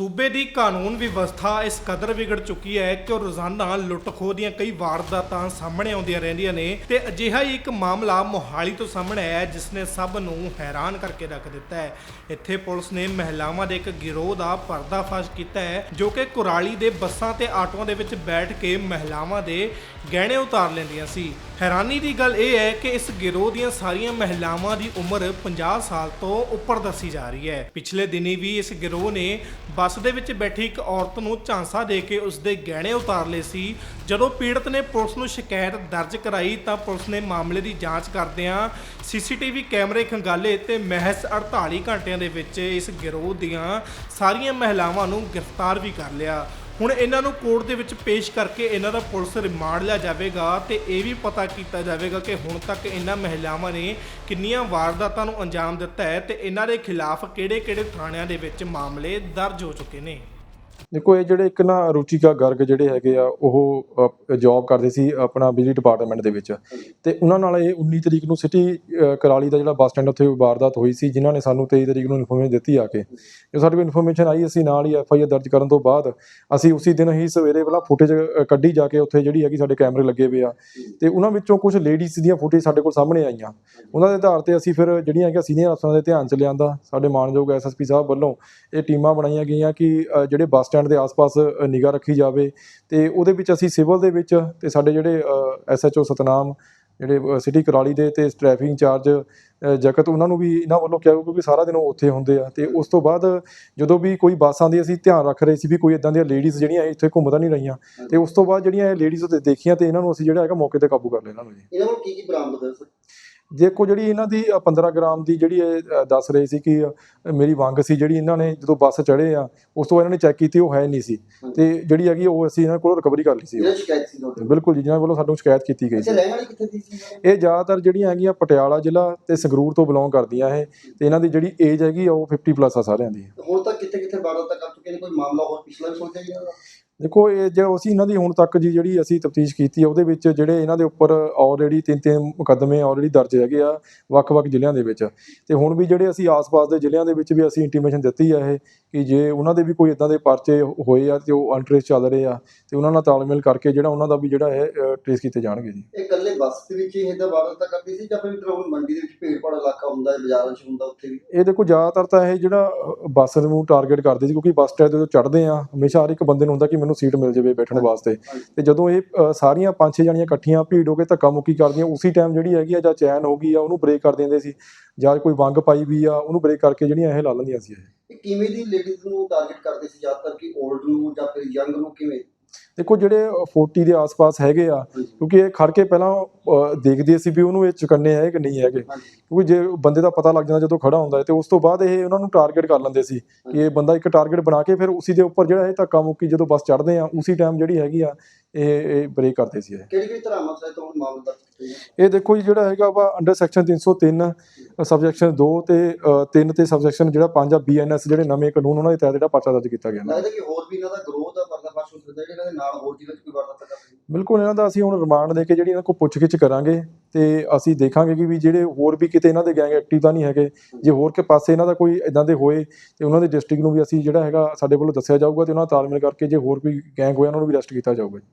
ਸੂਬੇ ਦੀ ਕਾਨੂੰਨ ਵਿਵਸਥਾ ਇਸ ਕਦਰ ਵਿਗੜ ਚੁੱਕੀ ਹੈ ਕਿ ਉਹ ਰੋਜ਼ਾਨਾ ਲੁੱਟ-ਖੋਹ ਦੀਆਂ ਕਈ ਵਾਰਦਾਤਾਂ ਸਾਹਮਣੇ ਆਉਂਦੀਆਂ ਰਹਿੰਦੀਆਂ ਨੇ ਤੇ ਅਜਿਹਾ ਹੀ ਇੱਕ ਮਾਮਲਾ ਮੋਹਾਲੀ ਤੋਂ ਸਾਹਮਣੇ ਆਇਆ ਹੈ, ਜਿਸ ਨੇ ਸਭ ਨੂੰ ਹੈਰਾਨ ਕਰਕੇ ਰੱਖ ਦਿੱਤਾ ਹੈ। ਇੱਥੇ ਪੁਲਿਸ ਨੇ ਮਹਿਲਾਵਾਂ ਦੇ ਇੱਕ ਗਿਰੋਹ ਦਾ ਪਰਦਾਫਾਸ਼ ਕੀਤਾ ਹੈ ਜੋ ਕਿ ਕੁਰਾਲੀ ਦੇ ਬੱਸਾਂ ਤੇ ਆਟੋਆਂ ਦੇ ਵਿੱਚ ਬੈਠ ਕੇ ਮਹਿਲਾਵਾਂ ਦੇ ਗਹਿਣੇ ਉਤਾਰ ਲੈਂਦੀਆਂ ਸੀ। ਹੈਰਾਨੀ ਦੀ ਗੱਲ ਇਹ ਹੈ ਕਿ ਇਸ ਗਿਰੋਹ ਦੀਆਂ ਸਾਰੀਆਂ ਮਹਿਲਾਵਾਂ ਦੀ ਉਮਰ 50 ਸਾਲ ਤੋਂ ਉੱਪਰ ਦੱਸੀ ਜਾ ਰਹੀ ਹੈ। ਪਿਛਲੇ ਦਿਨੀ ਵੀ ਇਸ ਗਿਰੋਹ ਨੇ ਬੱਸ ਦੇ ਵਿੱਚ ਬੈਠੀ ਇੱਕ ਔਰਤ ਨੂੰ ਝਾਂਸਾ ਦੇ ਕੇ ਉਸ ਦੇ ਗਹਿਣੇ ਉਤਾਰ ਲਏ ਸੀ। ਜਦੋਂ ਪੀੜਤ ਨੇ ਪੁਲਿਸ ਨੂੰ ਸ਼ਿਕਾਇਤ ਦਰਜ ਕਰਾਈ ਤਾਂ ਪੁਲਿਸ ਨੇ ਮਾਮਲੇ ਦੀ ਜਾਂਚ ਕਰਦਿਆਂ ਸੀਸੀਟੀਵੀ ਕੈਮਰੇ ਖੰਗਾਲੇ ਤੇ ਮਹਿਜ਼ 48 ਘੰਟਿਆਂ ਦੇ ਵਿੱਚ ਇਸ ਗਿਰੋਹ ਦੀਆਂ ਸਾਰੀਆਂ ਮਹਿਲਾਵਾਂ ਨੂੰ ਗ੍ਰਿਫਤਾਰ ਵੀ ਕਰ ਲਿਆ। ਹੁਣ ਇਹਨਾਂ ਨੂੰ ਕੋਰਟ ਦੇ ਵਿੱਚ ਪੇਸ਼ ਕਰਕੇ ਇਹਨਾਂ ਦਾ ਪੁਲਿਸ ਰਿਮਾਂਡ ਲਿਆ ਜਾਵੇਗਾ ਤੇ ਇਹ ਵੀ ਪਤਾ ਕੀਤਾ ਜਾਵੇਗਾ ਕਿ ਹੁਣ ਤੱਕ ਇਹਨਾਂ ਮਹਿਲਾਵਾਂ ਨੇ ਕਿੰਨੀਆਂ ਵਾਰਦਾਤਾਂ ਨੂੰ ਅੰਜਾਮ ਦਿੱਤਾ ਹੈ ਤੇ ਇਹਨਾਂ ਦੇ ਖਿਲਾਫ ਕਿਹੜੇ-ਕਿਹੜੇ ਥਾਣਿਆਂ ਦੇ ਵਿੱਚ ਮਾਮਲੇ ਦਰਜ ਹੋ ਚੁੱਕੇ ਨੇ। ਦੇਖੋ, ਇਹ ਜਿਹੜੇ ਇੱਕ ਨਾ ਰੁਚਿਕਾ ਗਰਗ ਜਿਹੜੇ ਹੈਗੇ ਆ, ਉਹ ਜੌਬ ਕਰਦੇ ਸੀ ਆਪਣਾ ਬਿਜਲੀ ਡਿਪਾਰਟਮੈਂਟ ਦੇ ਵਿੱਚ। ਤੇ ਉਹਨਾਂ ਨਾਲ ਇਹ 19 ਤਰੀਕ ਨੂੰ ਸਿਟੀ ਕਰਾਲੀ ਦਾ ਜਿਹੜਾ ਬੱਸ ਸਟੈਂਡ ਉੱਥੇ ਵਾਰਦਾਤ ਹੋਈ ਸੀ, ਜਿਨ੍ਹਾਂ ਨੇ ਸਾਨੂੰ 23 ਤਰੀਕ ਨੂੰ ਇਨਫੋਰਮੇਸ਼ਨ ਦਿੱਤੀ ਆ ਕੇ। ਜੋ ਸਾਡੇ ਕੋਲ ਇਨਫੋਰਮੇਸ਼ਨ ਆਈ, ਅਸੀਂ ਨਾਲ ਹੀ ਐਫ ਆਈ ਆਰ ਦਰਜ ਕਰਨ ਤੋਂ ਬਾਅਦ, ਅਸੀਂ ਉਸੇ ਦਿਨ ਹੀ ਸਵੇਰੇ ਪਹਿਲਾਂ ਫੁਟੇਜ ਕੱਢੀ ਜਾ ਕੇ ਉੱਥੇ ਜਿਹੜੀ ਹੈਗੀ ਸਾਡੇ ਕੈਮਰੇ ਲੱਗੇ ਹੋਏ ਆ। ਤੇ ਉਹਨਾਂ ਵਿੱਚੋਂ ਕੁਝ ਲੇਡੀਜ਼ ਦੀਆਂ ਫੁਟੇਜ ਸਾਡੇ ਕੋਲ ਸਾਹਮਣੇ ਆਈਆਂ। ਉਹਨਾਂ ਦੇ ਆਧਾਰ ਤੇ ਅਸੀਂ ਫਿਰ ਜਿਹੜੀਆਂ ਹੈਗੀਆਂ ਸੀਨੀਅਰ ਅਫਸਰਾਂ ਦੇ ਧਿਆਨ ਚ ਲਿਆਂਦਾ, ਸਾਡੇ ਮਾਨਯੋਗ ਐਸਐਸਪੀ ਸਾਹਿਬ ਵੱਲੋਂ ਇਹ ਟੀਮਾਂ ਬਣਾਈਆਂ ਗਈਆਂ ਕਿ ਜਿਹੜੇ ਬੱਸ ਸਟੈਂਡ ਦੇ ਆਸ-ਪਾਸ ਨਿਗਾਹ ਰੱਖੀ ਜਾਵੇ ਤੇ ਉਹਦੇ ਵਿੱਚ ਅਸੀਂ ਸਿਵਲ ਦੇ ਵਿੱਚ ਤੇ ਸਾਡੇ ਜਿਹੜੇ ਐਸਐਚਓ ਸਤਨਾਮ, ਜਿਹੜੇ ਸਿਟੀ ਕਰਾਲੀ ਦੇ ਤੇ ਟ੍ਰੈਫਿਕ ਇੰਚਾਰਜ ਜਗਤ, ਉਹਨਾਂ ਨੂੰ ਵੀ ਇਹਨਾਂ ਵੱਲੋਂ ਕਿਹਾ ਕਿਉਂਕਿ ਸਾਰਾ ਦਿਨ ਉਹ ਉੱਥੇ ਹੁੰਦੇ ਆ ਤੇ ਉਸ ਤੋਂ ਬਾਅਦ ਜਦੋਂ ਵੀ ਕੋਈ ਬੱਸਾਂ ਆਉਂਦੀ ਅਸੀਂ ਧਿਆਨ ਰੱਖ ਰਹੇ ਸੀ ਵੀ ਕੋਈ ਇਦਾਂ ਦੀਆਂ ਲੇਡੀਜ਼ ਜਿਹੜੀਆਂ ਇੱਥੇ ਘੁੰਮਦਾ ਨਹੀਂ ਰਹੀਆਂ ਤੇ ਉਸ ਤੋਂ ਬਾਅਦ ਜਿਹੜੀਆਂ ਇਹ ਲੇਡੀਜ਼ ਉੱਤੇ ਦੇਖੀਆਂ ਤੇ ਇਹਨਾਂ ਨੂੰ ਅਸੀਂ ਜਿਹੜਾ ਹੈਗਾ ਮੌਕੇ ਤੇ ਕਾਬੂ ਕਰ ਲਿਆ ਇਹਨਾਂ ਨੂੰ ਜੀ। ਇਹਨਾਂ ਕੋਲ ਕੀ ਕੀ ਬਰਾਮਦ ਹੋਇਆ ਸਰ? ਦੇਖੋ ਜਿਹੜੀ ਇਹਨਾਂ ਦੀ ਅ, 15 ਗ੍ਰਾਮ ਦੀ ਜਿਹੜੀ ਇਹ ਦੱਸ ਰਹੇ ਸੀ ਕਿ ਮੇਰੀ ਵੰਗ ਸੀ ਜਿਹੜੀ ਇਹਨਾਂ ਨੇ ਜਦੋਂ ਬੱਸ ਚੜੇ ਆ ਉਸ ਤੋਂ ਇਹਨਾਂ ਨੇ ਚੈੱਕ ਕੀਤੀ ਉਹ ਹੈ ਨਹੀਂ ਸੀ। ਤੇ ਜਿਹੜੀ ਹੈਗੀ ਉਹ ਅਸੀਂ ਇਹਨਾਂ ਕੋਲ ਰਿਕਵਰੀ ਕਰ ਲਈ ਸੀ। ਸ਼ਿਕਾਇਤ ਬਿਲਕੁਲ ਜੀ ਜਿਹਨਾਂ ਵੱਲੋਂ ਸਾਨੂੰ ਸ਼ਿਕਾਇਤ ਕੀਤੀ ਗਈ ਸੀ। ਇਹ ਜ਼ਿਆਦਾਤਰ ਜਿਹੜੀਆਂ ਹੈਗੀਆਂ ਪਟਿਆਲਾ ਜ਼ਿਲ੍ਹਾ ਤੇ ਸੰਗਰੂਰ ਤੋਂ ਬਿਲੋਂਗ ਕਰਦੀਆਂ ਇਹ। ਤੇ ਇਹਨਾਂ ਦੀ ਜਿਹੜੀ ਏਜ ਹੈਗੀ ਆ ਉਹ 50 ਪਲੱਸ ਆ ਸਾਰਿਆਂ ਦੀ। ਤੇ ਹੁਣ ਤੱਕ ਕਿੱਥੇ ਕਿੱਥੇ ਵਾਰਦਾਤਾਂ ਕਰ ਚੁੱਕੇ ਨੇ? ਕੋਈ ਮਾਮਲਾ ਹੋਰ ਪਿਛਲਾ ਵੀ ਸੋਚਿਆ ਜੀ ਦੇਖੋ, ਇਹ ਜੋ ਅਸੀਂ ਇਹਨਾਂ ਦੀ ਹੁਣ ਤੱਕ ਜੀ ਜਿਹੜੀ ਅਸੀਂ ਤਫਤੀਸ਼ ਕੀਤੀ ਆ, ਉਹਦੇ ਵਿੱਚ ਜਿਹੜੇ ਇਹਨਾਂ ਦੇ ਉੱਪਰ ਆਲਰੇਡੀ ਤਿੰਨ ਤਿੰਨ ਮੁਕੱਦਮੇ ਆਲਰੇਡੀ ਦਰਜ ਹੈਗੇ ਆ ਵੱਖ-ਵੱਖ ਜ਼ਿਲ੍ਹਿਆਂ ਦੇ ਵਿੱਚ। ਤੇ ਹੁਣ ਵੀ ਜਿਹੜੇ ਅਸੀਂ ਆਸ-ਪਾਸ ਦੇ ਜ਼ਿਲ੍ਹਿਆਂ ਦੇ ਵਿੱਚ ਵੀ ਅਸੀਂ ਇੰਟੀਮੇਸ਼ਨ ਦਿੱਤੀ ਆ ਇਹ ਕਿ ਜੇ ਉਹਨਾਂ ਦੇ ਵੀ ਕੋਈ ਇਦਾਂ ਦੇ ਪਰਚੇ ਹੋਏ ਆ ਤੇ ਉਹ ਅਨਟ੍ਰੇਸ ਚੱਲ ਰਹੇ ਆ ਤੇ ਉਹਨਾਂ ਨਾਲ ਤਾਲਮੇਲ ਕਰਕੇ ਜਿਹੜਾ ਉਹਨਾਂ ਦਾ ਵੀ ਜਿਹੜਾ ਹੈ ਟ੍ਰੇਸ ਕੀਤੇ ਜਾਣਗੇ ਜੀ। ਇਹ ਇਕੱਲੇ ਬੱਸ ਦੇ ਵਿੱਚ ਹੀ ਇਹਦਾ ਵਾਰਦਾਤਾਂ ਕਰਦੀ ਸੀ ਜਾਂ ਫਿਰ ਹੁਣ ਮੰਡੀ ਦੇ ਵਿੱਚ ਭੀੜ ਭਾੜ ਇਲਾਕਾ ਹੁੰਦਾ ਹੈ ਬਾਜ਼ਾਰਾਂ 'ਚ ਹੁੰਦਾ ਉੱਥੇ ਵੀ? ਇਹ ਦੇਖੋ ਜ਼ਿਆਦਾਤਰ ਤਾਂ ਇਹ ਜਿਹੜਾ ਬੱਸ ਨੂੰ ਟਾਰਗੇਟ ਕਰਦੇ ਸੀ ਕਿਉਂਕਿ ਬੱਸ ਸਟੈਂਡ ਜਦੋਂ ਚੜ੍ਹਦੇ ਆ ਹਮੇਸ਼ਾ ਹਰ ਇੱਕ ਬੰਦੇ ਨੂੰ ਹੁੰਦਾ ਕਿ ਮੈਨੂੰ ਸੀਟ ਮਿਲ ਜਾਵੇ ਬੈਠਣ ਵਾਸਤੇ। ਤੇ ਜਦੋਂ ਇਹ ਸਾਰੀਆਂ ਪੰਜ ਛੇ ਜਣੀਆਂ ਇਕੱਠੀਆਂ ਭੀੜ ਹੋ ਕੇ ਧੱਕਾ ਮੁੱਕੀ ਕਰਦੀਆਂ ਉਸੇ ਟਾਈਮ ਜਿਹੜੀ ਹੈਗੀ ਆ ਜਾਂ ਚੈਨ ਹੋ ਗਈ ਆ ਉਹਨੂੰ ਬ੍ਰੇਕ ਕਰ ਦਿੰਦੇ ਸੀ। ਜਾਂ ਕੋਈ ਵੰਗ ਪਾਈ ਵੀ ਆ, ਉਹਨੂੰ ਬ੍ਰੇਕ ਕਰਕੇ ਜਿਹੜੀਆਂ ਇਹ ਲਾ ਲੈਂਦੀਆਂ ਸੀ ਇਹ। ਇਹ ਕਿਵੇਂ ਦੀ ਲੇਡੀਜ਼ ਨੂੰ ਟਾਰਗੇਟ ਕਰਦੇ ਸੀ? ਜ਼ਿਆਦਾਤਰ ਕਿ 올ਡ ਨੂੰ ਜਾਂ ਫਿਰ ਯੰਗ ਨੂੰ ਕਿਵੇਂ? ਦੇਖੋ ਜਿਹੜੇ ਅ, 40 ਦੇ ਆਸ-ਪਾਸ ਹੈਗੇ ਆ ਕਿਉਂਕਿ ਇਹ ਖੜ ਕੇ ਪਹਿਲਾਂ ਦੇਖਦੇ ਸੀ ਵੀ ਉਹਨੂੰ ਇਹ ਚੁਕੰਨੇ ਹੈ ਕਿ ਨਹੀਂ ਹੈਗੇ ਕਿਉਂਕਿ ਜੇ ਬੰਦੇ ਦਾ ਪਤਾ ਲੱਗ ਜਾਂਦਾ ਜਦੋਂ ਖੜਾ ਹੁੰਦਾ ਹੈ ਤੇ ਉਸ ਤੋਂ ਬਾਅਦ ਇਹ ਉਹਨਾਂ ਨੂੰ ਟਾਰਗੇਟ ਕਰ ਲੈਂਦੇ ਸੀ ਕਿ ਇਹ ਬੰਦਾ ਇੱਕ ਟਾਰਗੇਟ ਬਣਾ ਕੇ ਫਿਰ ਉਸੇ ਦੇ ਉੱਪਰ ਜਿਹੜਾ ਇਹ ਧੱਕਾ ਮੁੱਕੀ ਜਦੋਂ ਬੱਸ ਚੜ੍ਹਦੇ ਆ ਉਸੇ ਟਾਈਮ ਜਿਹੜੀ ਹੈਗੀ ਆ ਇਹ ਇਹ ਬ੍ਰੇਕ ਕਰਦੇ ਸੀ ਇਹ। ਕਿਹੜੀ ਕਿਹੜੀ ਮਸਲੇ ਤੋਂ ਮਾਮਲਾ ਦਰਜ ਕੀਤੇ ਗਏ ਇਹ ਦੇਖੋ ਜੀ ਜਿਹੜਾ ਹੈਗਾ ਵਾ ਅੰਡਰ ਸੈਕਸ਼ਨ 303 ਸਬਜੈਕਸ਼ਨ 2 ਤੇ 3 ਤੇ ਸਬਜੈਕਸ਼ਨ ਜਿਹੜਾ 5 ਆ ਬੀਐਨਐਸ ਜਿਹੜੇ ਨਵੇਂ ਕਾਨੂੰਨ ਉਹਨਾਂ ਦੇ ਤਹਿਤ ਜਿਹੜਾ ਪਰਚਾ ਦਰਜ ਕੀਤਾ ਗਿਆ। ਲੱਗਦਾ ਕਿ ਹੋਰ ਵੀ ਇਹਨਾਂ ਦਾ ਗਰੋਥ ਦਾ ਪਰਦਾਫਾਸ਼ ਹੋ ਜਿਹੜਾ ਇਹਦੇ ਨਾਲ ਹੋਰ ਜ਼ਿਲ੍ਹੇ 'ਚ ਕੋਈ ਵਾਰਦਾਤ ਕਰ ਬਿਲਕੁਲ, ਇਹਨਾਂ ਦਾ ਅਸੀਂ ਹੁਣ ਰਿਮਾਂਡ ਦੇ ਕੇ ਜਿਹੜੀ ਇਹਨਾਂ ਕੋਲ ਪੁੱਛਗਿੱਛ ਕਰਾਂਗੇ ਤੇ ਅਸੀਂ ਦੇਖਾਂਗੇ ਕਿ ਵੀ ਜਿਹੜੇ ਹੋਰ ਵੀ ਕਿਤੇ ਇਹਨਾਂ ਦੇ ਗੈਂਗ ਐਕਟਿਵ ਤਾਂ ਨਹੀਂ ਹੈਗੇ, ਜੇ ਹੋਰ ਕੇ ਪਾਸੇ ਇਹਨਾਂ ਦਾ ਕੋਈ ਇਦਾਂ ਦੇ ਹੋਏ ਤੇ ਉਹਨਾਂ ਦੇ ਡਿਸਟ੍ਰਿਕਟ ਨੂੰ ਵੀ ਅਸੀਂ ਜਿਹੜਾ ਹੈਗਾ ਸਾਡੇ ਵੱਲੋਂ ਦੱਸਿਆ ਜਾਊਗਾ ਤੇ ਉਹਨਾਂ ਨਾਲ ਤਾਲਮੇਲ ਕਰਕੇ ਜੇ ਹੋਰ ਕੋਈ ਗੈਂਗ ਹੋਇਆ, ਉਹਨਾਂ ਨੂੰ ਵੀ ਅਰੈਸਟ ਕੀਤਾ ਜਾਊਗਾ ਜੀ।